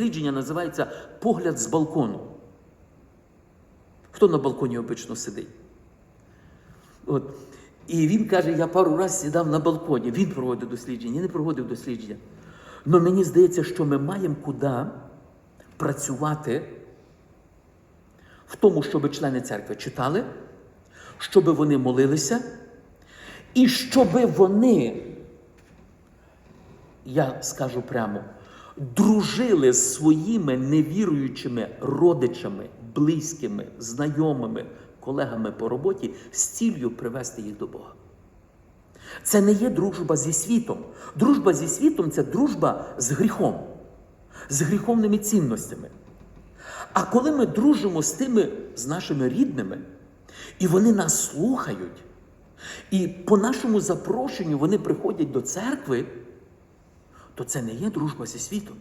дослідження називається Погляд з балкону. Хто на балконі обично сидить? От. І він каже, я пару разів сідав на балконі. Він проводив дослідження, я не проводив дослідження. Але мені здається, що ми маємо куди працювати в тому, щоб члени церкви читали, щоб вони молилися, і щоб вони, я скажу прямо, дружили з своїми невіруючими родичами, близькими, знайомими, колегами по роботі з ціллю привести їх до Бога. Це не є дружба зі світом. Дружба зі світом це дружба з гріхом, з гріховними цінностями. А коли ми дружимо з тими, з нашими рідними, і вони нас слухають, і по нашому запрошенню вони приходять до церкви, то це не є дружба зі світом.